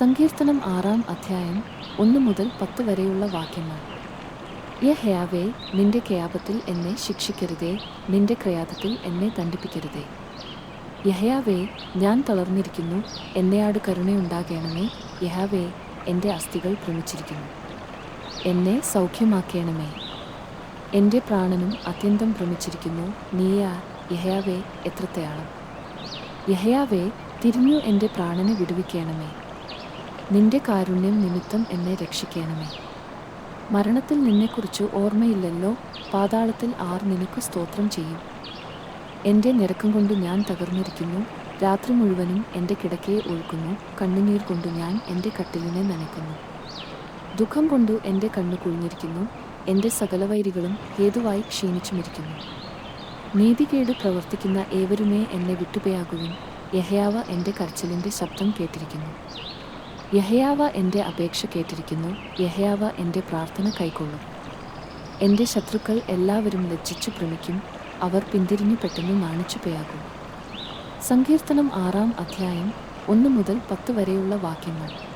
സങ്കീർത്തനം ആറാം അധ്യായം ഒന്ന് മുതൽ പത്ത് വരെയുള്ള വാക്യങ്ങൾ. യഹയാവേ നിന്റെ കയാപത്തിൽ എന്നെ ശിക്ഷിക്കരുതേ നിന്റെ ക്രയാതത്തിൽ എന്നെ ദണ്ഡിപ്പിക്കരുതേ യഹയാവേ ഞാൻ തളർന്നിരിക്കുന്നു എന്നെയാട് കരുണയുണ്ടാകണമേ യഹാവേ എന്റെ അസ്ഥികൾ ഭ്രമിച്ചിരിക്കുന്നു. എന്നെ സൗഖ്യമാക്കണമേ. എന്റെ പ്രാണനും അത്യന്തം ഭ്രമിച്ചിരിക്കുന്നു നീയാ യഹയാവേ എത്രത്തെയാളും. യഹയാവേ തിരിഞ്ഞു എന്റെ പ്രാണനെ വിടുവിക്കണമേ. നിന്റെ കാരുണ്യം നിമിത്തം എന്നെ രക്ഷിക്കണമേ. മരണത്തിൽ നിന്നെക്കുറിച്ച് ഓർമ്മയില്ലല്ലോ പാതാളത്തിൽ ആർ നിനക്ക് സ്തോത്രം ചെയ്യും. എന്റെ നിരക്കം കൊണ്ട് ഞാൻ തകർന്നിരിക്കുന്നു രാത്രി മുഴുവനും എന്റെ കിടക്കയെ ഒഴുക്കുന്നു കണ്ണുനീർ കൊണ്ട് ഞാൻ എന്റെ കട്ടിലിനെ നനയ്ക്കുന്നു. ദുഃഖം കൊണ്ട് എന്റെ കണ്ണു കുഴിഞ്ഞിരിക്കുന്നു എന്റെ സകലവൈരികളും ഹേതുവായി ക്ഷീണിച്ചുമിരിക്കുന്നു. നീതികേട് പ്രവർത്തിക്കുന്ന ഏവരുമേ എന്നെ വിട്ടുപയാകുകയും യഹയാവ എന്റെ കരച്ചിലിന്റെ ശബ്ദം കേട്ടിരിക്കുന്നു. യഹയാവ എന്റെ അപേക്ഷ കേട്ടിരിക്കുന്നു. യഹയാവ എന്റെ പ്രാർത്ഥന കൈക്കൊള്ളും. എന്റെ ശത്രുക്കൾ എല്ലാവരും ലജ്ജിച്ചു ഭ്രമിക്കും. അവർ പിന്തിരിഞ്ഞു പെട്ടെന്ന് നാണിച്ചു പയാകും. സങ്കീർത്തനം ആറാം അധ്യായം ഒന്ന് മുതൽ പത്ത് വരെയുള്ള വാക്യങ്ങൾ.